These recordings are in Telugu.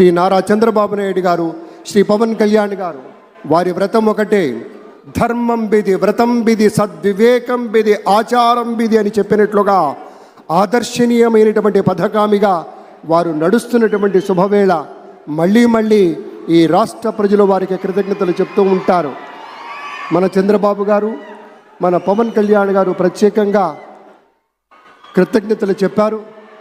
శ్రీ నారా చంద్రబాబు నాయుడు గారు శ్రీ పవన్ కళ్యాణ్ గారు వారి వ్రతం ఒకటే. ధర్మం బిది వ్రతం బిది సద్వివేకం బిది ఆచారం బిది అని చెప్పినట్లుగా ఆదర్శనీయమైనటువంటి పథకామిగా వారు నడుస్తున్నటువంటి శుభవేళ మళ్ళీ మళ్ళీ ఈ రాష్ట్ర ప్రజలు వారికి కృతజ్ఞతలు చెప్తూ ఉంటారు. మన చంద్రబాబు గారు మన పవన్ కళ్యాణ్ గారు ప్రత్యేకంగా కృతజ్ఞతలు చెప్పారు.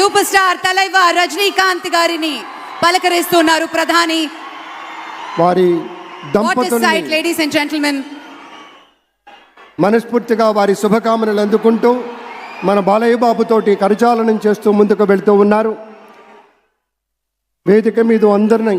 సూపర్ స్టార్ తలైవ రజనీకాంత్ గారిని పలకరిస్తున్నారు ప్రధాని. వారి లేడీస్ అండ్ జెంటిల్మెన్ మనస్ఫూర్తిగా వారి శుభకామనలు అందుకుంటూ మన బాలయ్య బాబుతోటి కరచాలనం చేస్తూ ముందుకు వెళ్తూ ఉన్నారు. వేదిక మీద అందరిని